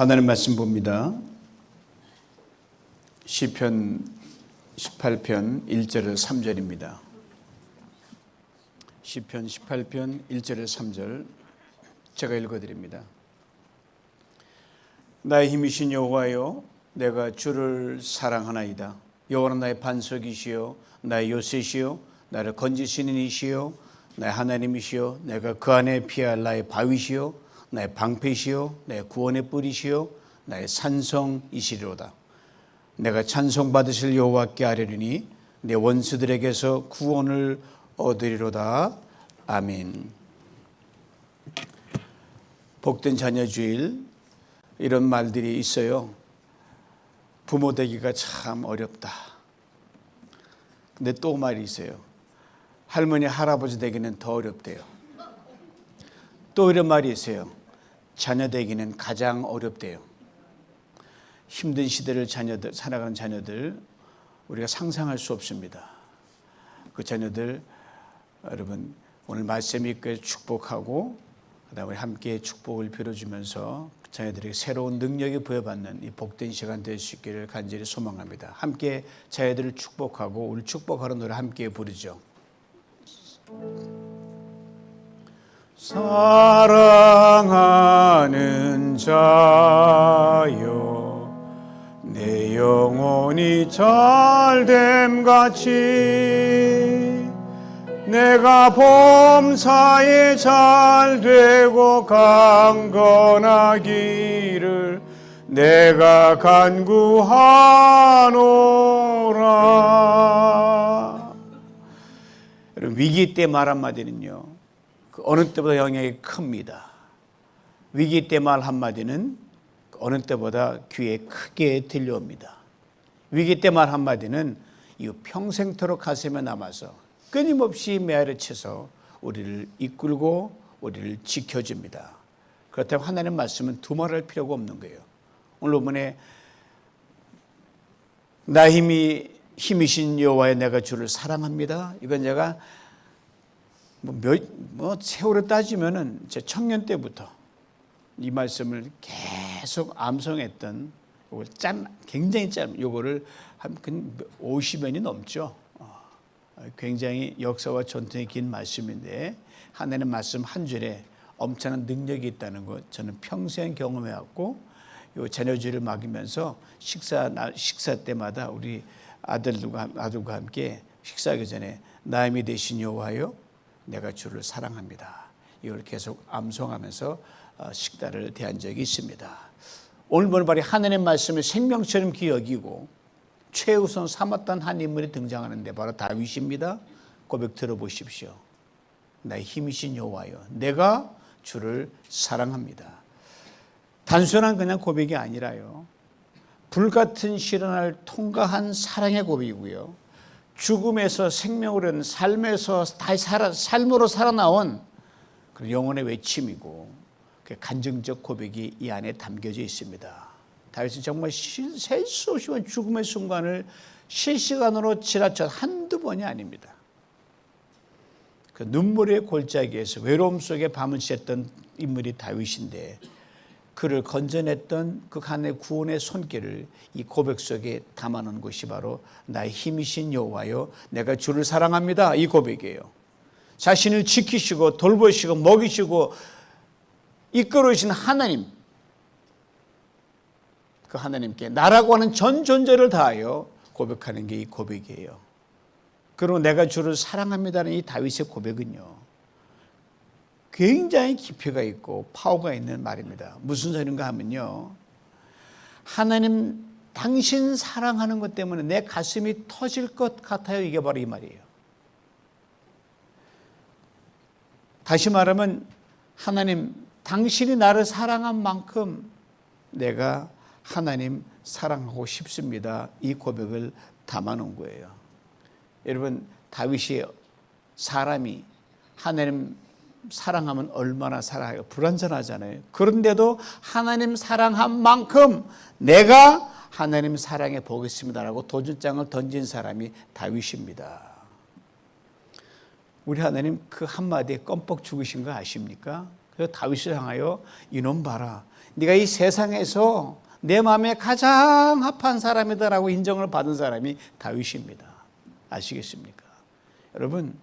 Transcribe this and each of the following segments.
하나님 말씀 봅니다. 시편 18편 1절에서 3절입니다. 시편 18편 1절에서 3절 제가 읽어 드립니다. 나의 힘이신 여호와여 내가 주를 사랑하나이다. 여호와는 나의 반석이시요 나의 요새시요 나를 건지시는 이시요 나의 하나님이시요 내가 그 안에 피할 나의 바위시요 나의 방패시요 나의 구원의 뿌리시요 나의 산성이시리로다. 내가 찬송 받으실 여호와께 아뢰리니 내 원수들에게서 구원을 얻으리로다. 아멘. 복된 자녀 주일 이런 말들이 있어요. 부모 되기가 참 어렵다. 근데 또 말이 있어요. 할머니 할아버지 되기는 더 어렵대요. 또 이런 말이 있어요. 자녀 되기는 가장 어렵대요. 힘든 시대를 자녀들 살아가는 자녀들 우리가 상상할 수 없습니다. 그 자녀들 여러분 오늘 말씀 있게 축복하고 그다음에 함께 축복을 빌어주면서 그 자녀들에게 새로운 능력이 부여받는 이 복된 시간 될 수 있기를 간절히 소망합니다. 함께 자녀들을 축복하고 우리 축복하는 노래 함께 부르죠. 사랑하는 자여 내 영혼이 잘됨 같이 내가 범사에 잘 되고 강건하기를 내가 간구하노라. 위기 때 말 한마디는요 그 어느 때보다 영향이 큽니다 위기 때 말 한마디는 어느 때보다 귀에 크게 들려옵니다. 위기 때 말 한마디는 이 평생토록 가슴에 남아서 끊임없이 메아리쳐서 우리를 이끌고 우리를 지켜줍니다. 그렇다면 하나님 말씀은 두말할 필요가 없는 거예요. 오늘 본문에 나 힘이 힘이신 여호와의 내가 주를 사랑합니다. 이건 제가 뭐, 몇, 뭐 세월을 따지면은 제 청년 때부터 이 말씀을 계속 암송했던 요걸 짠 굉장히 짧 요거를 한 50년이 넘죠. 어, 굉장히 역사와 전통이 긴 말씀인데 하나님 말씀 한 줄에 엄청난 능력이 있다는 것 저는 평생 경험해 왔고 요 자녀주를 막으면서 식사 식사 때마다 우리 아들들과 아들과 함께 식사하기 전에 나임이 되신 여호와여 내가 주를 사랑합니다. 이걸 계속 암송하면서 어, 식단을 대한 적이 있습니다. 오늘 보는 바로 하나님의 말씀을 생명처럼 기억이고 최우선 삼았던 한 인물이 등장하는데 바로 다윗입니다. 고백 들어보십시오. 나의 힘이신 여호와여, 내가 주를 사랑합니다. 단순한 그냥 고백이 아니라요. 불같은 시련을 통과한 사랑의 고백이고요. 죽음에서 생명으로 삶에서 다시 살아, 삶으로 살아나온 그 영혼의 외침이고 그 간증적 고백이 이 안에 담겨져 있습니다. 다윗은 정말 셀 수 없이 죽음의 순간을 실시간으로 지나쳐 한두 번이 아닙니다. 그 눈물의 골짜기에서 외로움 속에 밤을 샜던 인물이 다윗인데 그를 건져냈던 그 하나의 구원의 손길을 이 고백 속에 담아놓은 것이 바로 나의 힘이신 여호와여 내가 주를 사랑합니다 이 고백이에요. 자신을 지키시고 돌보시고 먹이시고 이끌어오신 하나님 그 하나님께 나라고 하는 전 존재를 다하여 고백하는 게 이 고백이에요. 그리고 내가 주를 사랑합니다는 이 다윗의 고백은요. 굉장히 깊이가 있고 파워가 있는 말입니다. 무슨 소리인가 하면요. 하나님 당신 사랑하는 것 때문에 내 가슴이 터질 것 같아요. 이게 바로 이 말이에요. 다시 말하면 하나님 당신이 나를 사랑한 만큼 내가 하나님 사랑하고 싶습니다. 이 고백을 담아 놓은 거예요. 여러분 다윗이 사람이 하나님 사랑하면 얼마나 사랑해요. 불완전하잖아요. 그런데도 하나님 사랑한 만큼 내가 하나님 사랑해 보겠습니다라고 도전장을 던진 사람이 다윗입니다. 우리 하나님 그 한마디에 껌뻑 죽으신 거 아십니까? 그래서 다윗을 향하여 이놈 봐라. 네가 이 세상에서 내 마음에 가장 합한 사람이다라고 인정을 받은 사람이 다윗입니다. 아시겠습니까? 여러분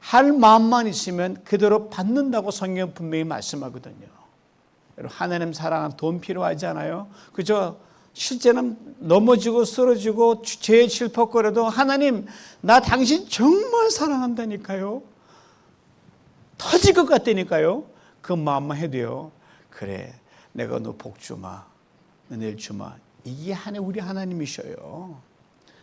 할 마음만 있으면 그대로 받는다고 성경 분명히 말씀하거든요. 여러분 하나님 사랑은 돈 필요하지 않아요? 그저 실제는 넘어지고 쓰러지고 죄에 질퍽거려도 하나님 나 당신 정말 사랑한다니까요. 터질 것 같다니까요. 그 마음만 해도요. 그래 내가 너 복 주마 은혜를 주마 이게 하나 우리 하나님이셔요.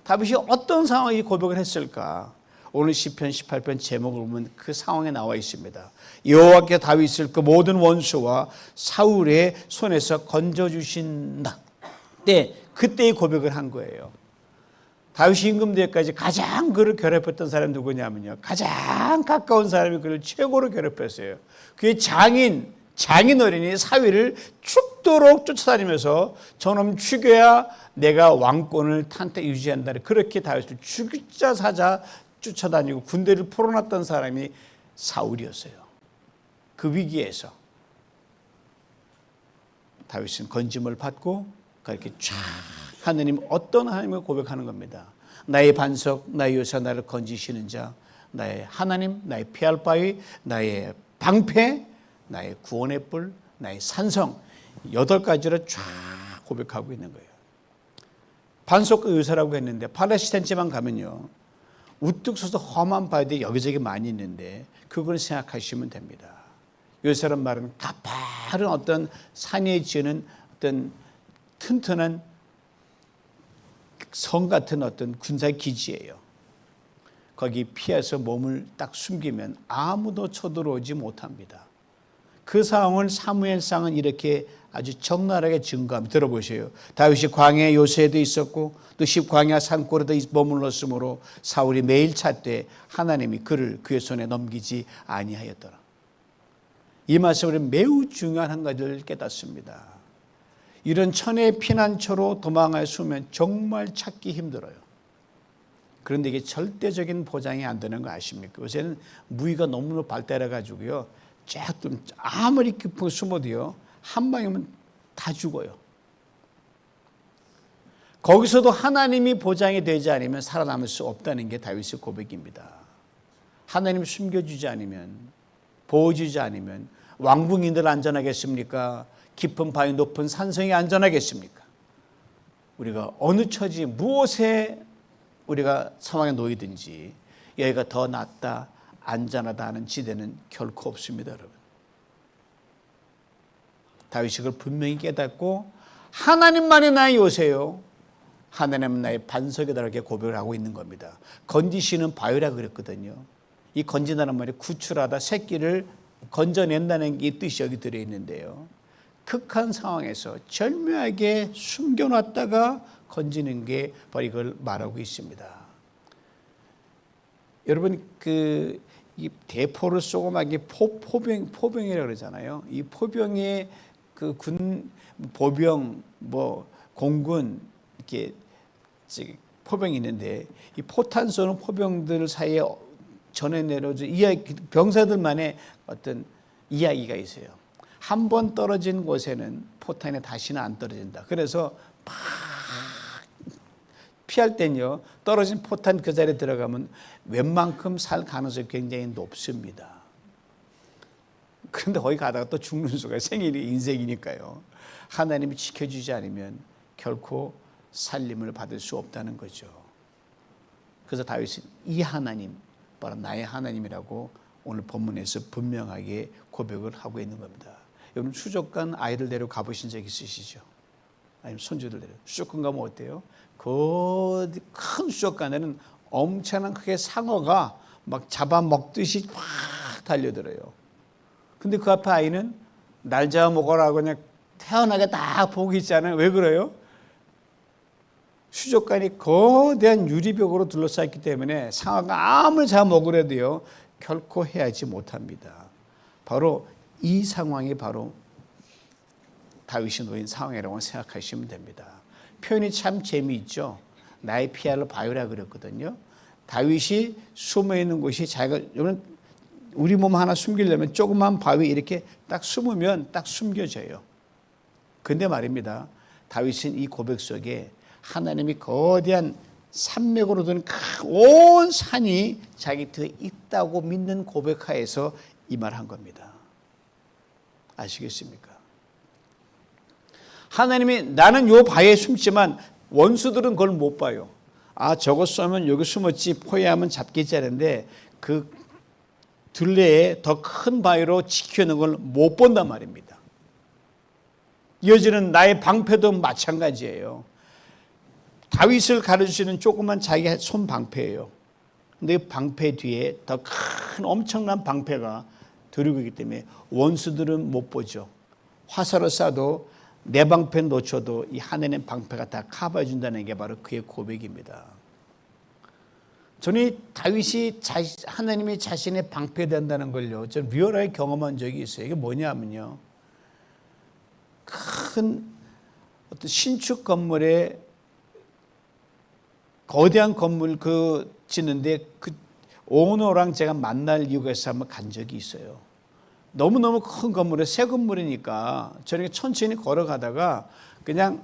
다윗이 어떤 상황에 고백을 했을까? 오늘 시편 18편 제목을 보면 그 상황에 나와 있습니다. 여호와께 다윗을 그 모든 원수와 사울의 손에서 건져 주신다. 때 그때의 고백을 한 거예요. 다윗이 임금대까지 가장 그를 괴롭혔던 사람이 누구냐면요. 가장 가까운 사람이 그를 최고로 괴롭혔어요. 그의 장인, 장인 어린이 사위를 죽도록 쫓아다니면서 저놈 죽여야 내가 왕권을 탄태 유지한다. 그렇게 다윗을 죽자 사자 쫓아다니고 군대를 풀어놨던 사람이 사울이었어요. 그 위기에서 다윗은 건짐을 받고 그렇게 쫙 하느님 어떤 하나님을 고백하는 겁니다. 나의 반석, 나의 요사 나를 건지시는 자, 나의 하나님, 나의 피할 바위, 나의 방패, 나의 구원의 뿔, 나의 산성 여덟 가지를 쫙 고백하고 있는 거예요. 반석과 요사라고 했는데 팔레스타인지만 가면요. 우뚝 서서 험한 바위들이 여기저기 많이 있는데 그걸 생각하시면 됩니다. 요사란 말은 가파른 어떤 산에 지는 어떤 튼튼한 성 같은 어떤 군사 기지예요. 거기 피해서 몸을 딱 숨기면 아무도 쳐들어오지 못합니다. 그 상황을 사무엘상은 이렇게 아주 적나라하게 증거합니다. 들어보세요. 다윗이 광야 요새에도 있었고 또 십광야 산골에도 머물렀으므로 사울이 매일 찾되 하나님이 그를 그의 손에 넘기지 아니하였더라. 이 말씀을 매우 중요한 한 가지를 깨닫습니다. 이런 천의 피난처로 도망할 수면 정말 찾기 힘들어요. 그런데 이게 절대적인 보장이 안 되는 거 아십니까? 요새는 무기가 너무나 발달해 가지고요. 쫙좀 아무리 깊게 숨어도요. 한 방이면 다 죽어요. 거기서도 하나님이 보장이 되지 않으면 살아남을 수 없다는 게 다윗의 고백입니다. 하나님 숨겨주지 않으면 보호주지 않으면 왕궁인들 안전하겠습니까? 깊은 바위 높은 산성이 안전하겠습니까? 우리가 어느 처지 무엇에 우리가 상황에 놓이든지 여기가 더 낫다 안전하다 하는 지대는 결코 없습니다 여러분. 다윗이 그걸 분명히 깨닫고 하나님만이 나의 요새요. 하나님은 나의 반석이다 이렇게 고백을 하고 있는 겁니다. 건지시는 바위라 그랬거든요. 이 건진다는 말이 구출하다 새끼를 건져낸다는 게 뜻이 여기 들어있는데요. 극한 상황에서 절묘하게 숨겨놨다가 건지는 게 바로 이걸 말하고 있습니다. 여러분 그 이 대포를 쏘고 막이 포, 포병 포병이라 그러잖아요. 이 포병의 그 군 보병 뭐 공군 이렇게 포병이 있는데 이 포탄 쏘는 포병들 사이에 전해 내려져 이야기 병사들만의 어떤 이야기가 있어요. 한 번 떨어진 곳에는 포탄이 다시는 안 떨어진다. 그래서 막 피할 땐요 떨어진 포탄 그 자리에 들어가면 웬만큼 살 가능성이 굉장히 높습니다. 그런데 거기 가다가 또 죽는 수가 생일이 인생이니까요. 하나님이 지켜주지 않으면 결코 살림을 받을 수 없다는 거죠. 그래서 다윗은 이 하나님 바로 나의 하나님이라고 오늘 본문에서 분명하게 고백을 하고 있는 겁니다. 여러분 수족관 아이들 데려 가보신 적 있으시죠? 아니면 손주들 데려 수족관 가면 어때요? 그 큰 수족관에는 엄청난 크게 상어가 막 잡아먹듯이 막 달려들어요. 근데 그 앞에 아이는 날 잡아먹어라 그냥 태어나게 딱 보고 있잖아요. 왜 그래요? 수족관이 거대한 유리벽으로 둘러싸였기 때문에 상어가 아무리 잡아먹으려도요 결코 해하지 못합니다. 바로 이 상황이 바로 다윗이 놓인 상황이라고 생각하시면 됩니다. 표현이 참 재미있죠. 나의 피아를 바위라 그랬거든요. 다윗이 숨어 있는 곳이 자기가 우리 몸 하나 숨기려면 조그만 바위 이렇게 딱 숨으면 딱 숨겨져요. 근데 말입니다. 다윗은 이 고백 속에 하나님이 거대한 산맥으로 든온 산이 자기 뒤에 있다고 믿는 고백하에서 이 말 한 겁니다. 아시겠습니까? 하나님이 나는 요 바위에 숨지만 원수들은 그걸 못 봐요. 아 저거 쏘면 여기 숨었지 포위하면 잡겠지 하는데 그 둘레에 더 큰 바위로 지켜놓은 걸못 본단 말입니다. 이어지는 나의 방패도 마찬가지예요. 다윗을 가르치는 조그만 자기 손 방패예요. 근데 그 방패 뒤에 더 큰 엄청난 방패가 들고 있기 때문에 원수들은 못 보죠. 화살을 쏴도 내 방패 놓쳐도 이 하나님 방패가 다 커버해 준다는 게 바로 그의 고백입니다. 저는 이 다윗이 자, 하나님이 자신의 방패 된다는 걸요. 전 리얼하게 경험한 적이 있어요. 이게 뭐냐면요. 큰 어떤 신축 건물에 거대한 건물 그 짓는데 그 오너랑 제가 만날 이유가 있어 한번 간 적이 있어요. 너무너무 큰 건물에 새 건물이니까 저렇게 천천히 걸어가다가 그냥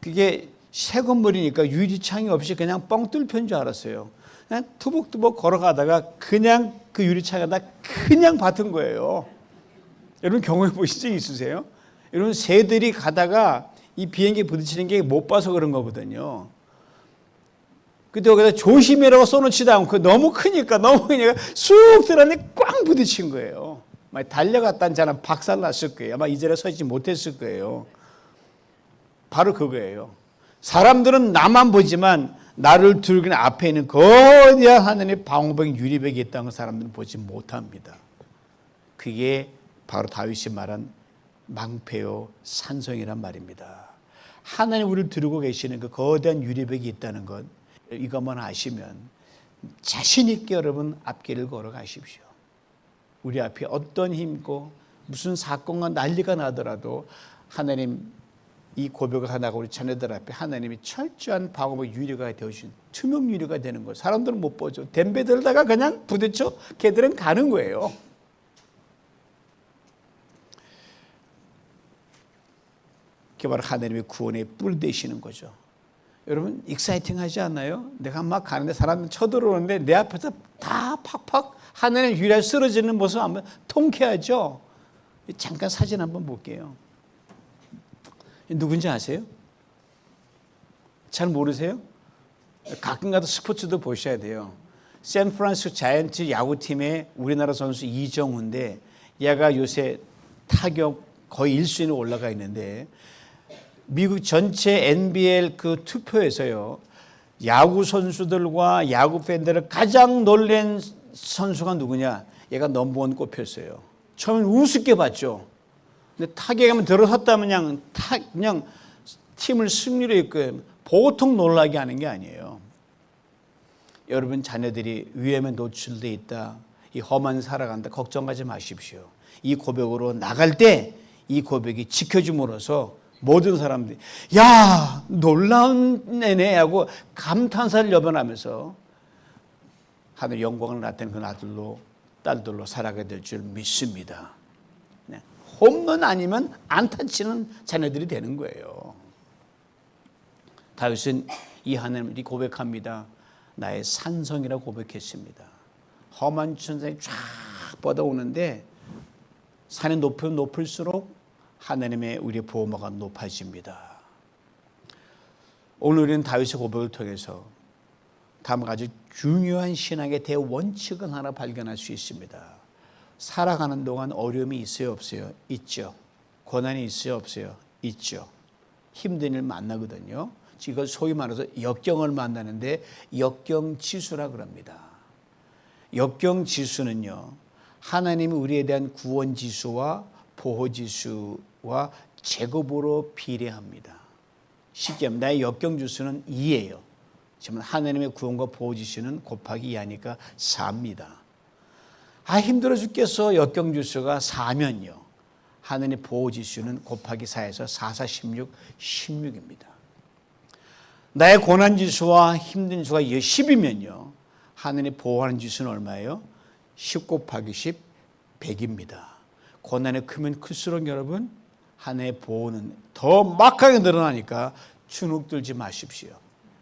그게 새 건물이니까 유리창이 없이 그냥 뻥 뚫힌 줄 알았어요. 그냥 투벅투벅 걸어가다가 그냥 그 유리창에다 그냥 받은 거예요. 여러분 경험해 보신 적 있으세요? 여러분 새들이 가다가 이 비행기 부딪히는 게 못 봐서 그런 거거든요. 근데 여기다 조심해라고 써놓지도 않고 너무 크니까 너무 크니까 쑥 들어갔는데 꽝 부딪힌 거예요. 막 달려갔다는 자는 박살 났을 거예요. 아마 이 자리에 서지 못했을 거예요. 바로 그거예요. 사람들은 나만 보지만 나를 두르는 앞에 있는 거대한 하늘의 방어벽 유리벽이 있다는 걸 사람들은 보지 못합니다. 그게 바로 다윗이 말한 망패요 산성이란 말입니다. 하나님 우리를 두르고 계시는 그 거대한 유리벽이 있다는 것 이것만 아시면 자신 있게 여러분 앞길을 걸어가십시오. 우리 앞에 어떤 힘고 무슨 사건과 난리가 나더라도 하나님 이 고백을 하나가 우리 자녀들 앞에 하나님이 철저한 방어복 유리가 되어주신 투명 유리가 되는 거예요. 사람들은 못 보죠. 댐베 들다가 그냥 부딪혀 걔들은 가는 거예요. 그게 바로 하나님의 구원의 뿔 되시는 거죠. 여러분 익사이팅 하지 않나요? 내가 막 가는데 사람들 쳐들어오는데 내 앞에서 다 팍팍 하나님 유리가 쓰러지는 모습 한번 통쾌하죠. 잠깐 사진 한번 볼게요. 누군지 아세요? 잘 모르세요? 가끔가다 스포츠도 보셔야 돼요. 샌프란시스코 자이언츠 야구팀의 우리나라 선수 이정우인데 얘가 요새 타격 거의 1순위로 올라가 있는데 미국 전체 NBL 그 투표에서요. 야구 선수들과 야구 팬들을 가장 놀란 선수가 누구냐? 얘가 넘버원 꼽혔어요. 처음엔 우습게 봤죠. 근데 타격에 한번 들어섰다면 그냥 타, 그냥 팀을 승리로 이끌 보통 놀라게 하는 게 아니에요. 여러분 자녀들이 위험에 노출돼 있다. 이 험한 살아간다. 걱정하지 마십시오. 이 고백으로 나갈 때 이 고백이 지켜줌으로써 모든 사람들이 야 놀라운 애네 하고 감탄사를 여변하면서 하늘 영광을 나타내는 그 아들로 딸들로 살아가게 될 줄 믿습니다. 네. 홈런 아니면 안타 치는 자녀들이 되는 거예요. 다윗은 이 하나님이 고백합니다. 나의 산성이라고 고백했습니다. 험한 천상이 쫙 뻗어오는데 산이 높으면 높을수록 하나님의 우리의 보호막가 높아집니다. 오늘 우리는 다윗의 고백을 통해서 다음과 같이 중요한 신앙의 대원칙은 하나 발견할 수 있습니다. 살아가는 동안 어려움이 있어요, 없어요? 있죠. 고난이 있어요, 없어요? 있죠. 힘든 일 만나거든요. 이걸 소위 말해서 역경을 만나는데 역경 지수라 그럽니다. 역경 지수는요. 하나님이 우리에 대한 구원 지수와 보호 지수와 제곱으로 비례합니다. 쉽게 하면 나의 역경 지수는 2예요. 지금 하나님의 구원과 보호 지수는 곱하기 2하니까 4입니다. 아 힘들어 죽겠어 역경 지수가 4면요. 하나님의 보호 지수는 곱하기 4에서 4, 4, 16, 16입니다. 나의 고난 지수와 힘든 지수가 10이면요. 하나님의 보호하는 지수는 얼마예요? 10 곱하기 10, 100입니다. 고난이 크면 클수록 여러분 한 해 보호는 더 막하게 늘어나니까 주눅 들지 마십시오.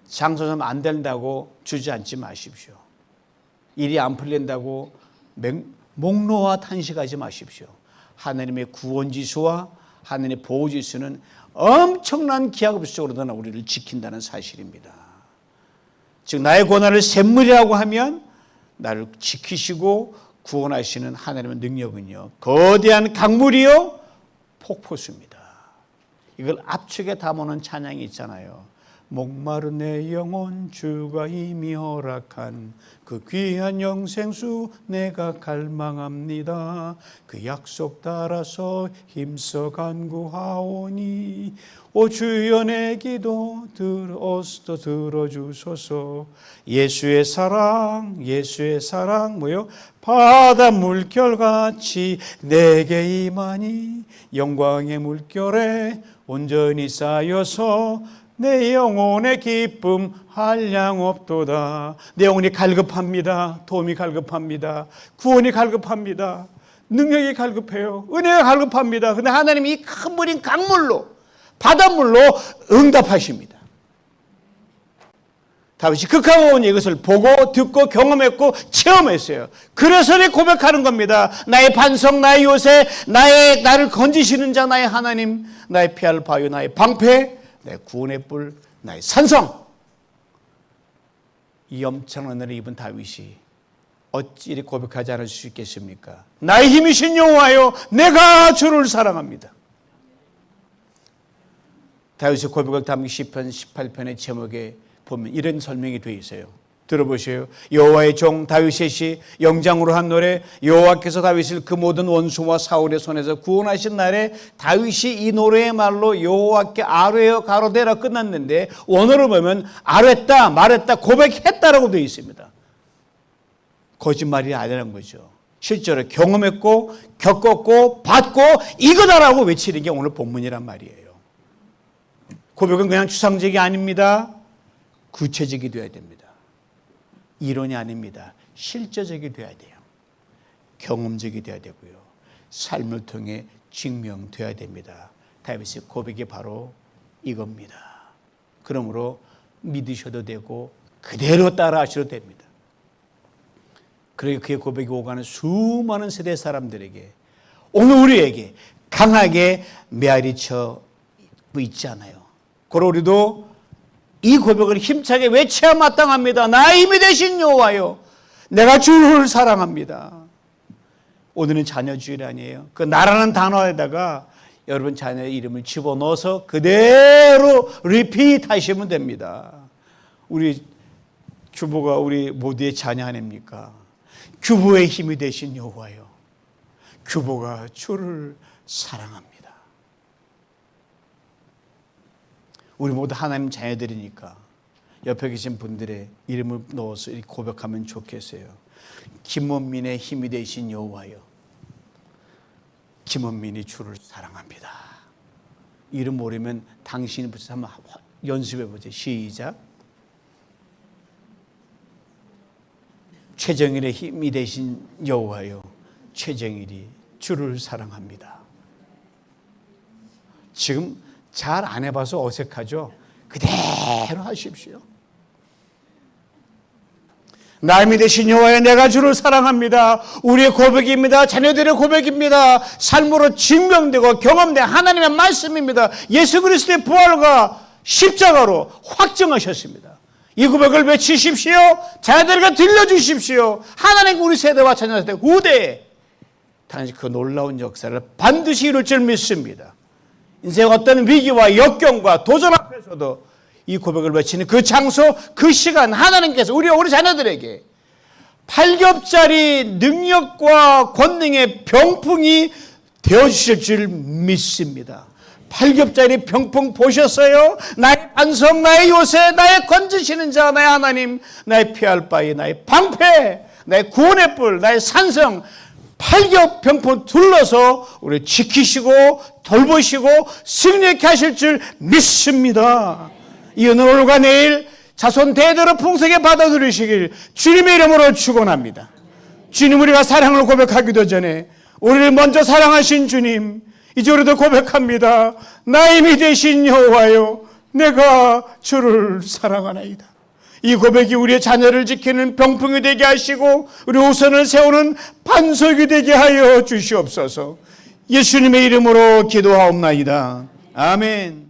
장사 좀안 된다고 주저앉지 마십시오. 일이 안 풀린다고 맹- 목노와 탄식하지 마십시오. 하나님의 구원지수와 하나님의 보호지수는 엄청난 기하급수적으로 나 우리를 지킨다는 사실입니다. 즉 나의 고난을 샘물이라고 하면 나를 지키시고 구원하시는 하나님의 능력은요 거대한 강물이요 폭포수입니다. 이걸 압축에 담아놓은 찬양이 있잖아요. 목마른 내 영혼 주가 이미 허락한 그 귀한 영생수 내가 갈망합니다. 그 약속 따라서 힘써 간구하오니 오 주여 내 기도 들어서 들어주소서 예수의 사랑 예수의 사랑 뭐요 바다 물결같이 내게 임하니 영광의 물결에 온전히 쌓여서 내 영혼의 기쁨 한량 없도다. 내 영혼이 갈급합니다. 도움이 갈급합니다. 구원이 갈급합니다. 능력이 갈급해요. 은혜가 갈급합니다. 근데 하나님이 이 큰 물인 강물로 바닷물로 응답하십니다. 다윗이 극하온 이것을 보고 듣고 경험했고 체험했어요. 그래서 내 고백하는 겁니다. 나의 반성, 나의 요새, 나의 나를 건지시는 자, 나의 하나님, 나의 피할 바요, 나의 방패, 내 구원의 뿔, 나의 산성. 이 엄청난 은혜를 입은 다윗이 어찌 이리 고백하지 않을 수 있겠습니까? 나의 힘이신 여호와여, 내가 주를 사랑합니다. 다윗의 고백을 담은 시편 18편의 제목에 보면 이런 설명이 되어 있어요. 들어보세요. 여호와의 종 다윗의 시 영장으로 한 노래 여호와께서 다윗을 그 모든 원수와 사울의 손에서 구원하신 날에 다윗이 이 노래의 말로 여호와께 아뢰어 가로대라 끝났는데 원어로 보면 아뢰다 말했다 고백했다라고 되어 있습니다. 거짓말이 아니라는 거죠. 실제로 경험했고 겪었고 받고 이거다라고 외치는 게 오늘 본문이란 말이에요. 고백은 그냥 추상적이 아닙니다. 구체적이 되어야 됩니다. 이론이 아닙니다. 실제적이 되어야 돼요. 경험적이 되어야 되고요. 삶을 통해 증명되어야 됩니다. 다윗의 고백이 바로 이겁니다. 그러므로 믿으셔도 되고 그대로 따라하셔도 됩니다. 그러게 그의 고백이 오가는 수많은 세대 사람들에게 오늘 우리에게 강하게 메아리쳐 있지 않아요. 그러 우리도 이 고백을 힘차게 외쳐야 마땅합니다. 나의 힘이 되신 여호와요. 내가 주를 사랑합니다. 오늘은 자녀 주일 아니에요. 그 나라는 단어에다가 여러분 자녀의 이름을 집어넣어서 그대로 리피트 하시면 됩니다. 우리 주부가 우리 모두의 자녀 아닙니까? 규보의 힘이 되신 여호와요. 규보가 주를 사랑합니다. 우리 모두 하나님 자녀들이니까 옆에 계신 분들의 이름을 넣어서 고백하면 좋겠어요. 김원민의 힘이 되신 여호와요. 김원민이 주를 사랑합니다. 이름 모르면 당신이 붙여서 한번 연습해 보세요. 시작. 최정일의 힘이 되신 여호와요. 최정일이 주를 사랑합니다. 지금 잘 안 해봐서 어색하죠? 그대로 하십시오. 나임이 되신 여호와여 내가 주를 사랑합니다. 우리의 고백입니다. 자녀들의 고백입니다. 삶으로 증명되고 경험된 하나님의 말씀입니다. 예수 그리스도의 부활과 십자가로 확정하셨습니다. 이 고백을 외치십시오. 자녀들에게 들려주십시오. 하나님 우리 세대와 자녀 세대 후대에 당시 그 놀라운 역사를 반드시 이룰 줄 믿습니다. 인생 어떤 위기와 역경과 도전 앞에서도 이 고백을 외치는 그 장소, 그 시간 하나님께서 우리 우리 자녀들에게 팔겹짜리 능력과 권능의 병풍이 되어 주실 줄 믿습니다. 팔겹짜리 병풍 보셨어요? 나의 반성, 나의 요새, 나의 건지시는 자, 나의 하나님, 나의 피할 바위, 나의 방패, 나의 구원의 뿔, 나의 산성, 팔겹 병풍 둘러서 우리 지키시고 돌보시고 승리케 하실 줄 믿습니다. 이 오늘과 내일 자손 대대로 풍성에 받아 들이시길 주님의 이름으로 축원합니다. 주님 우리가 사랑을 고백하기도 전에 우리를 먼저 사랑하신 주님 이제로도 고백합니다. 나의 힘이 되신 여호와여, 내가 주를 사랑하나이다. 이 고백이 우리의 자녀를 지키는 병풍이 되게 하시고 우리 우선을 세우는 반석이 되게 하여 주시옵소서. 예수님의 이름으로 기도하옵나이다. 아멘.